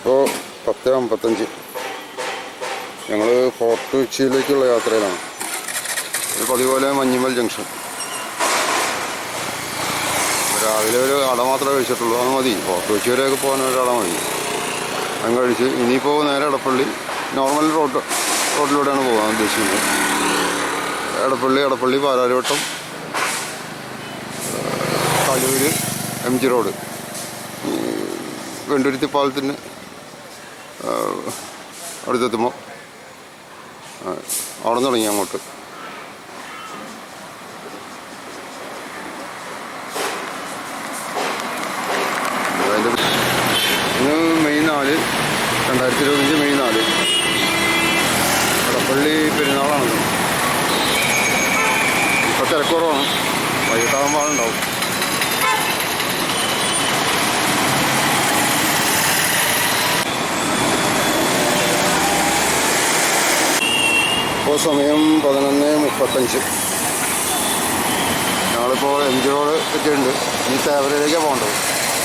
ഇപ്പോൾ പത്ത് അമ്പത്തഞ്ച് ഞങ്ങൾ ഫോർട്ട് കൊച്ചിയിലേക്കുള്ള യാത്രയിലാണ്. പതിപോലെ മഞ്ഞുമൽ ജംഗ്ഷൻ. രാവിലെ ഒരു അട മാത്രമേ കഴിച്ചിട്ടുള്ളൂ. അത് മതി. ഫോർട്ട് കൊച്ചി വരെയൊക്കെ പോകാൻ ഒരു അട മതി. അത് കഴിച്ച് ഇനിയിപ്പോൾ നേരെ എടപ്പള്ളി നോർമൽ റോഡ് റോഡിലൂടെയാണ് പോകാൻ ഉദ്ദേശിക്കുന്നത്. Edappally Edappally Palarivattom Kaloor M G road. വെണ്ടുരുത്തിപ്പാലത്തിന് Venduruthy പാലത്തിന് അടുത്തെത്തുമ്പോൾ. അവിടെ തുടങ്ങി അങ്ങോട്ട്. അതിന്റെ മെയ് നാല് രണ്ടായിരത്തി ഇരുപത്തഞ്ച് മെയ് നാല്. കടപ്പള്ളി പെരുന്നാളാണ്. ഇപ്പോൾ തിരക്കുറവാണ്. വൈകിട്ടാകുമ്പോൾ ഇപ്പോൾ സമയം പതിനൊന്ന് മുപ്പത്തഞ്ച്. ഞങ്ങളിപ്പോൾ എം ജി റോഡ് എത്തിയിട്ടുണ്ട്. ഇനി തേവരയിലേക്കാണ് പോകേണ്ടത്.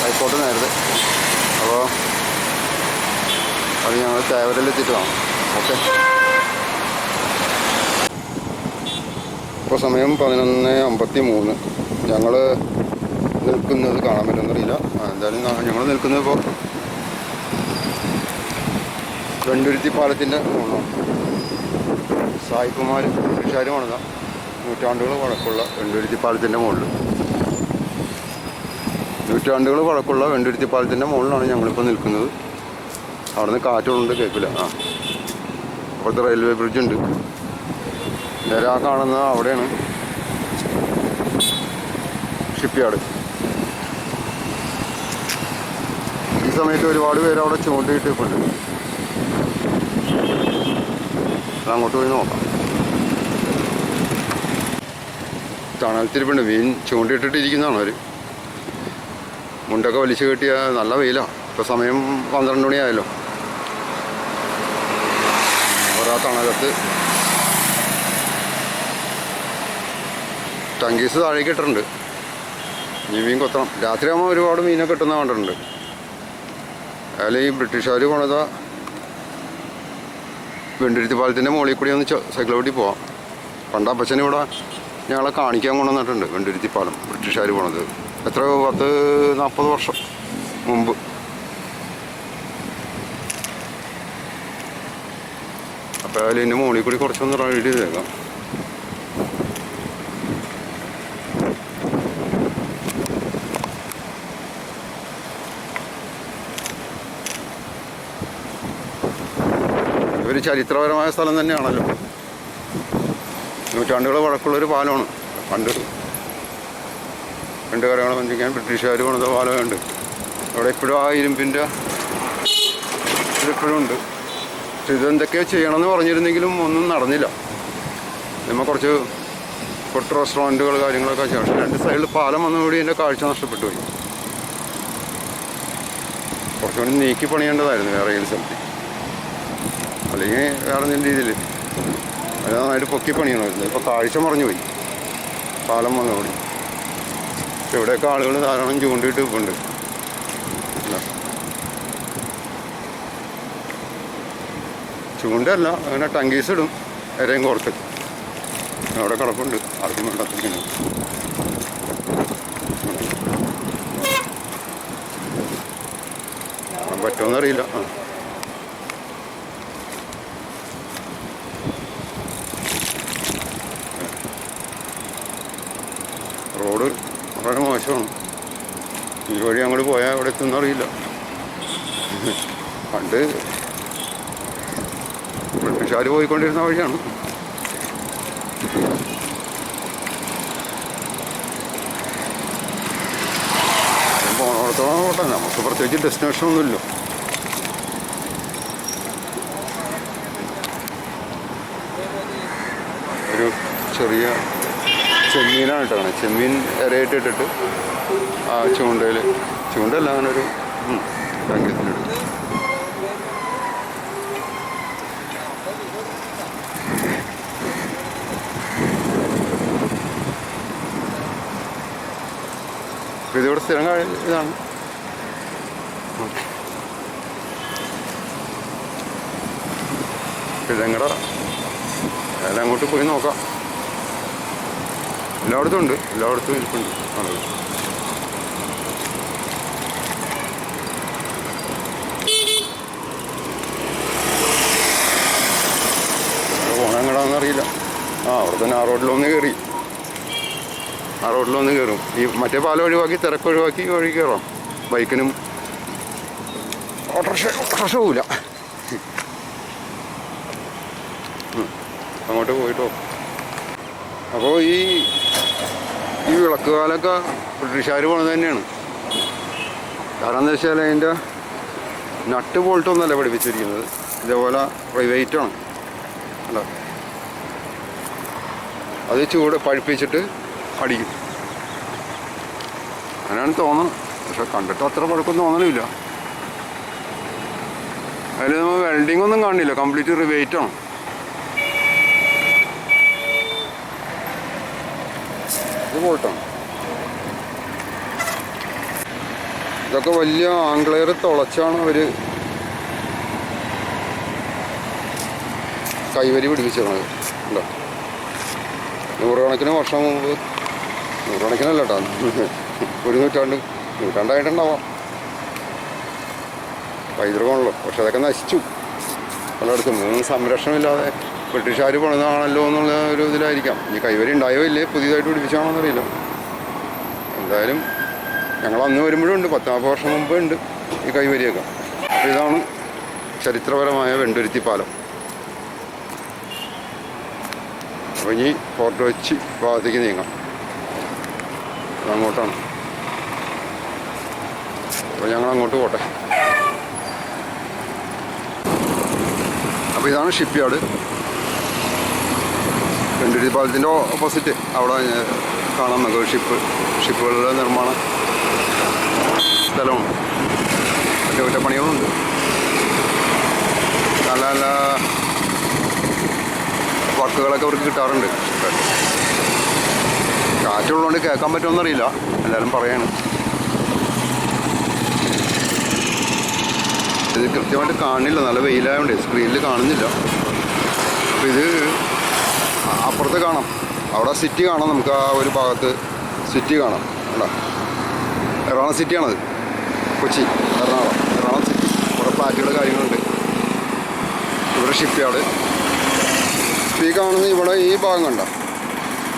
ഹൈക്കോട്ട് നേരത്തെ. അപ്പോൾ അത് ഞങ്ങൾ തേവരയിൽ എത്തിയിട്ട് വേണം ഓക്കെ. ഇപ്പോൾ സമയം പതിനൊന്ന് അമ്പത്തി മൂന്ന് ഞങ്ങൾ നിൽക്കുന്നത് കാണാൻ പറ്റുമെന്നറിയില്ല. എന്തായാലും ഞങ്ങൾ നിൽക്കുന്നത് ഇപ്പോൾ വെണ്ടുരുത്തി പാലത്തിന്റെ മുകളിലാണ്. സായിപ്പുമാർ ബ്രിട്ടീഷുകാർ പണിത നൂറ്റാണ്ടുകൾ വഴക്കുള്ള വെണ്ടുരുത്തി പാലത്തിന്റെ മുകളിൽ നൂറ്റാണ്ടുകൾ വഴക്കുള്ള വെണ്ടുരുത്തി പാലത്തിന്റെ മുകളിലാണ് ഞങ്ങളിപ്പോൾ നിൽക്കുന്നത്. അവിടുന്ന് കാറ്റുകൊണ്ട് കേൾക്കില്ല. ആ. അവിടുത്തെ റെയിൽവേ ബ്രിഡ്ജ് ഉണ്ട്. നേരെ ആ കാണുന്ന അവിടെയാണ്. ഷിപ്പ് യാർഡ് ഈ സമയത്ത് ഒരുപാട് പേര് അവിടെ ചൂണ്ടിയിട്ടിട്ടുണ്ട് അങ്ങോട്ട് പോയി നോക്കാം. തണലത്തിരിപ്പുണ്ട് മീൻ ചൂണ്ടിയിട്ടിട്ടിരിക്കുന്നതാണ് അവർ മുണ്ടൊക്കെ വലിച്ചു കെട്ടിയ നല്ല വെയിലാണ് ഇപ്പോൾ സമയം പന്ത്രണ്ട് മണിയായല്ലോ. ഓരോ തണകത്ത് ടങ്കീസ് താഴേക്ക് ഇട്ടിട്ടുണ്ട്. ഇനി മീൻ കൊത്തണം. രാത്രിയാകുമ്പോൾ ഒരുപാട് മീനൊക്കെ കിട്ടുന്ന കണ്ടിട്ടുണ്ട്. അതിൽ ഈ ബ്രിട്ടീഷുകാർ പോണത്. വെണ്ടിരുത്തി പാലത്തിന്റെ മുകളിൽ കൂടി ഒന്ന് സൈക്കിൾ ഓട്ടി പോവാം പണ്ട് അപ്പച്ചൻ ഇവിടെ ഞങ്ങളെ കാണിക്കാൻ കൊണ്ടുവന്നിട്ടുണ്ട്. വെണ്ടുരുത്തി പാലം ബ്രിട്ടീഷുകാർ പോണത്. എത്ര പത്ത് നാൽപ്പത് വർഷം മുമ്പ്. അപ്പോൾ അതിൽ ഇതിന്റെ മുകളിൽ കൂടി കുറച്ചൊന്ന് റൈഡ് ചെയ്തേക്കാം. ഒരു ചരിത്രപരമായ സ്ഥലം തന്നെയാണല്ലോ. നൂറ്റാണ്ടുകൾ വഴക്കുള്ളൊരു പാലമാണ്. പണ്ട് രണ്ട് കരകളെ വഞ്ചിക്കാൻ ബ്രിട്ടീഷുകാർ പണിത പാലമുണ്ട്. അവിടെ ഇപ്പോഴും ആ ഇരുമ്പിന്റെ ഇതിപ്പോഴും ഉണ്ട്. പക്ഷെ ഇതെന്തൊക്കെയോ ചെയ്യണമെന്ന് പറഞ്ഞിരുന്നെങ്കിലും ഒന്നും നടന്നില്ല. നമ്മൾ കുറച്ച് ഫുഡ് റെസ്റ്റോറന്റുകൾ കാര്യങ്ങളൊക്കെ ചെയ്യണം പക്ഷെ രണ്ട് സൈഡിൽ പാലം വന്നുകൂടി എന്റെ കാഴ്ച നഷ്ടപ്പെട്ടു പോയി. കുറച്ചുകൂടി നീക്കി പണിയേണ്ടതായിരുന്നു വേറെ ഏത് സ്ഥലത്ത്. അല്ലെങ്കിൽ വേറെ എന്തെങ്കിലും രീതിയിൽ. അത് നന്നായിട്ട് പൊക്കി പണിയണമായിരുന്നു ഇപ്പോൾ കാഴ്ച മറഞ്ഞു പോയി. പാലം വന്നതോടെ പക്ഷെ ഇവിടെയൊക്കെ ആളുകൾ ധാരാളം ചൂണ്ടിയിട്ട് ഇപ്പുണ്ട് ചൂണ്ടല്ല അങ്ങനെ ടങ്കീസ് ഇടും. ഇരയും കുറച്ച് അവിടെ കിടപ്പുണ്ട്. ആർക്കും വേണ്ടാത്തിരിക്കുന്നു. പറ്റുമെന്നറിയില്ല. ആ റോഡ് വളരെ മോശമാണ് ഈ വഴി അങ്ങോട്ട് പോയാൽ അവിടെ എത്തുന്ന അറിയില്ല. പണ്ട് ബ്രിട്ടീഷുകാർ പോയിക്കൊണ്ടിരുന്ന വഴിയാണ്. പോണോടത്തോളം നമുക്ക് പ്രത്യേകിച്ച് ഡെസ്റ്റിനേഷൻ ഒന്നുമില്ല. ഒരു ചെറിയ ചെമ്മീനാണ് ഇട്ടാണ് ചെമ്മീൻ ഇരയിട്ട് ഇട്ടിട്ട് ആ ചൂണ്ടയിൽ ചൂണ്ടല്ല അങ്ങനെ ഒരു ഇതിവിടെ സ്ഥിരം ഇതാണ്. ഞാൻ അങ്ങോട്ട് പോയി നോക്കാം. എല്ലായിടത്തും ഉണ്ട്. എല്ലായിടത്തും ഇരിപ്പുണ്ട്. ആളുകൾ ആ അവിടെ തന്നെ ആ റോഡിലൊന്ന് കയറി ആ റോഡിലൊന്ന് കയറും ഈ മറ്റേ പാലം ഒഴിവാക്കി തിരക്ക് ഒഴിവാക്കി വഴി കയറാം ബൈക്കിനും ഓട്ടോറിക്ഷ ഓട്ടോറിക്ഷ പോവില്ല. അങ്ങോട്ട് പോയിട്ടോ. അപ്പോൾ ഈ ഈ വിളക്ക് കാലൊക്കെ ബ്രിട്ടീഷുകാർ പോണത് തന്നെയാണ്. കാരണം എന്താ വെച്ചാൽ അതിന്റെ നട്ട് ബോൾട്ടൊന്നല്ല പഠിപ്പിച്ചിരിക്കുന്നത്. ഇതേപോലെ പ്രൈവറ്റാണ് അല്ല. അത് ചൂട് പഴുപ്പിച്ചിട്ട് അടിക്കും. അങ്ങനെയാണ് തോന്നുന്നത് പക്ഷെ കണ്ടിട്ട് അത്ര പഴക്കം തോന്നണില്ല. അതിൽ നമ്മൾ വെൽഡിംഗ് ഒന്നും കാണില്ല. കംപ്ലീറ്റ് റിവേറ്റ് ഇത് ഇതൊക്കെ വലിയ ആംഗ്ലയർ തുളച്ചാണ് അവർ കൈവരി പിടിപ്പിച്ചിരുന്നത് അല്ല നൂറുകണക്കിന് വർഷം മുമ്പ്. നൂറുകണക്കിനല്ല കേട്ടോ ഒരു നൂറ്റാണ്ട്. നൂറ്റാണ്ടായിട്ടുണ്ടാവാം. പൈതൃകമാണല്ലോ പക്ഷെ അതൊക്കെ നശിച്ചു. പലയിടത്തും സംരക്ഷണമില്ലാതെ ബ്രിട്ടീഷുകാർ പണിതാണല്ലോ എന്നുള്ള ഒരു ഇതിലായിരിക്കാം. ഈ കൈവരി ഉണ്ടായോ ഇല്ലേ? പുതിയതായിട്ട് പിടിപ്പിച്ചാണോ എന്നറിയില്ല എന്തായാലും ഞങ്ങൾ അന്ന് വരുമ്പോഴും ഉണ്ട്. പത്ത് വർഷം മുമ്പ് ഉണ്ട് ഈ കൈവരിയൊക്കെ. ഇതാണ് ചരിത്രപരമായ വെണ്ടുരുത്തി പാലം. അപ്പോൾ ഇനി ഫോർട്ട് കൊച്ചി ഭാഗത്തേക്ക് നീങ്ങാം. അങ്ങോട്ടാണ് അപ്പോൾ ഞങ്ങൾ അങ്ങോട്ട് പോട്ടെ. അപ്പോൾ ഇതാണ് ഷിപ്പ് യാർഡ് വെണ്ടുരുത്തി പാലത്തിന്റെ ഓപ്പോസിറ്റ് അവിടെ കാണാം നമുക്ക് ഷിപ്പ് ഷിപ്പുകളുടെ നിർമ്മാണ സ്ഥലമാണ് അറ്റകുറ്റപ്പണികളുണ്ട് നല്ല നല്ല വർക്കുകളൊക്കെ അവർക്ക് കിട്ടാറുണ്ട്. കാറ്റുള്ളതുകൊണ്ട് കേൾക്കാൻ പറ്റുമെന്നറിയില്ല. എല്ലാവരും പറയാണ്. ഇത് കൃത്യമായിട്ട് കാണില്ല. നല്ല വെയിലായതുകൊണ്ട് സ്ക്രീനിൽ കാണുന്നില്ല. അപ്പോൾ ഇത് അപ്പുറത്ത് കാണാം. അവിടെ സിറ്റി കാണാം നമുക്ക്. ആ ഒരു ഭാഗത്ത് സിറ്റി കാണാം. അല്ല എറണാകുളം സിറ്റിയാണത് കൊച്ചി എറണാകുളം. എറണാകുളം സിറ്റി കുറേ ഫ്ലാറ്റുകൾ കാര്യങ്ങളുണ്ട്. ഇവിടെ ഷിപ്പ് യാർഡ് ഈ കാണുന്ന ഇവിടെ ഈ ഭാഗം കണ്ട?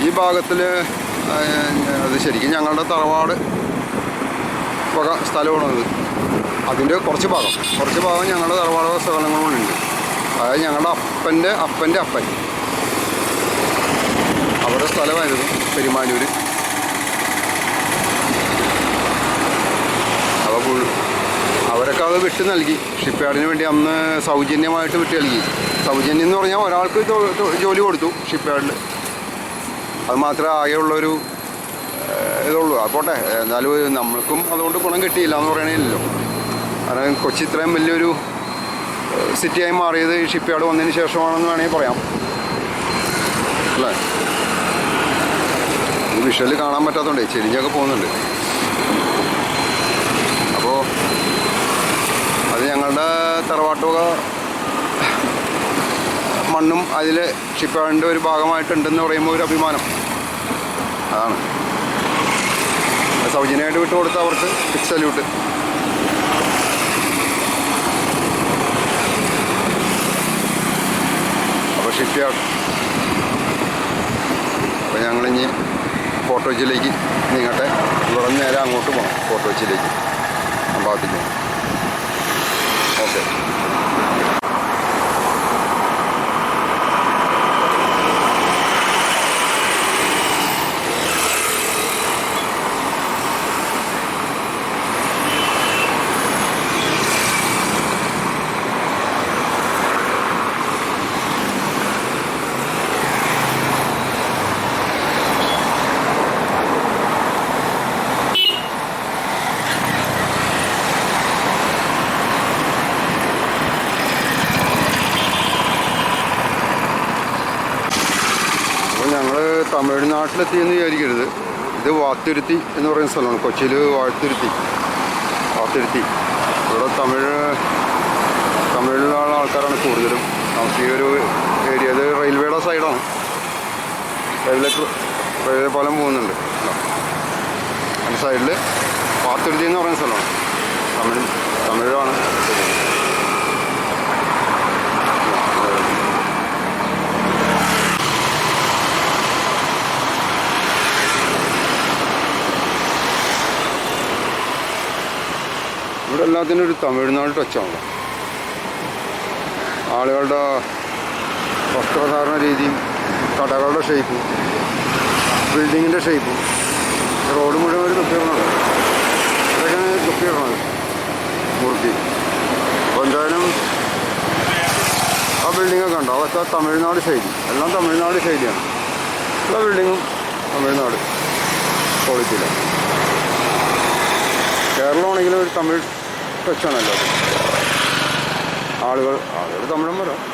ഈ ഭാഗത്തിൽ അത് ശരിക്കും ഞങ്ങളുടെ തറവാട് വക സ്ഥലമാണത് അതിന്റെ കുറച്ച് ഭാഗം. കുറച്ച് ഭാഗം ഞങ്ങളുടെ തറവാട് സ്ഥലങ്ങളുണ്ട് അതായത് ഞങ്ങളുടെ അപ്പന്റെ അപ്പന്റെ അപ്പൻ. സ്ഥലമായിരുന്നു പെരുമാനൂർ അപ്പോൾ അവരൊക്കെ അത് വിട്ട് നൽകി. ഷിപ്പ് യാർഡിന് വേണ്ടി അന്ന് സൗജന്യമായിട്ട് വിട്ട് നൽകി. സൗജന്യം എന്ന് പറഞ്ഞാൽ ഒരാൾക്ക് ജോലി കൊടുത്തു ഷിപ്പ് യാർഡിൽ അത് മാത്രമേ ആകെയുള്ളൊരു ഇതുള്ളൂ. പോട്ടെ. എന്നാലും നമ്മൾക്കും അതുകൊണ്ട് ഗുണം കിട്ടിയില്ല എന്ന് പറയണില്ലല്ലോ കാരണം കൊച്ചി ഇത്രയും വലിയൊരു സിറ്റിയായി മാറിയത് ഈ ഷിപ്പ് യാർഡ് വന്നതിന് ശേഷമാണെന്ന് വേണമെങ്കിൽ പറയാം. അല്ലേ? വിഷ്വൽ കാണാൻ പറ്റാത്തതുകൊണ്ടേ ചെരിഞ്ഞൊക്കെ പോകുന്നുണ്ട്. അപ്പോൾ അത് ഞങ്ങളുടെ തറവാട്ടുക മണ്ണും അതിൽ ഷിപ്പാടിന്റെ ഒരു ഭാഗമായിട്ടുണ്ടെന്ന് പറയുമ്പോൾ ഒരു അഭിമാനം. അതാണ്. അത് സൗജന്യമായിട്ട് വിട്ടു കൊടുത്ത അവർക്ക് ബിഗ് സല്യൂട്ട് അപ്പോൾ ഷിപ്പ് അപ്പോൾ ഞങ്ങളിനി ഫോർട്ട് കൊച്ചിയിലേക്ക് നീങ്ങട്ടെ. തുടർന്ന് നേരെ അങ്ങോട്ട് പോകണം ഫോർട്ട് കൊച്ചിയിലേക്ക് ആ ഭാഗത്തേക്ക് ഓക്കെ അപ്പോൾ ഞങ്ങൾ തമിഴ്നാട്ടിലെത്തിയെന്ന് വിചാരിക്കരുത്. ഇത് വാത്തുരുത്തി എന്ന് പറയുന്ന സ്ഥലമാണ്. കൊച്ചിയിൽ വാത്തുരുത്തി. വാത്തുരുത്തി. ഇവിടെ തമിഴ് തമിഴിലുള്ള ആൾക്കാരാണ് കൂടുതലും. നമുക്ക് ഈ ഒരു ഏരിയ ഇത് റെയിൽവേയുടെ സൈഡാണ്. റെയിൽവേ റെയിൽവേ പാലം പോകുന്നുണ്ട്. അതിന്റെ സൈഡിൽ വാത്തുരുത്തി എന്ന് പറയുന്ന സ്ഥലമാണ്. തമിഴ് തമിഴാണ്. എല്ലാത്തിനും ഒരു തമിഴ്നാട് ടച്ചാണല്ലോ ആളുകളുടെ വസ്ത്രധാരണ രീതിയും കടകളുടെ ഷേപ്പും ബിൽഡിങ്ങിന്റെ ഷേപ്പും റോഡ് മുഴുവൻ ഒരു തുപ്പിയിടണം ഇതൊക്കെയാണ് തുപ്പിയിടണം മൂർത്തി. അപ്പോൾ എന്തായാലും ആ ബിൽഡിങ്ങൊക്കെ ഉണ്ടോ അതൊക്കെ തമിഴ്നാട് ശൈലി എല്ലാം തമിഴ്നാട് ശൈലിയാണ് എല്ലാ ബിൽഡിങ്ങും തമിഴ്നാട് ക്വാളിറ്റിയിലാണ് കേരളമാണെങ്കിലും ഒരു തമിഴ് ടച്ചാണല്ലോ അത്. ആളുകൾ ആളുകൾ തമിഴന്മാരാണ്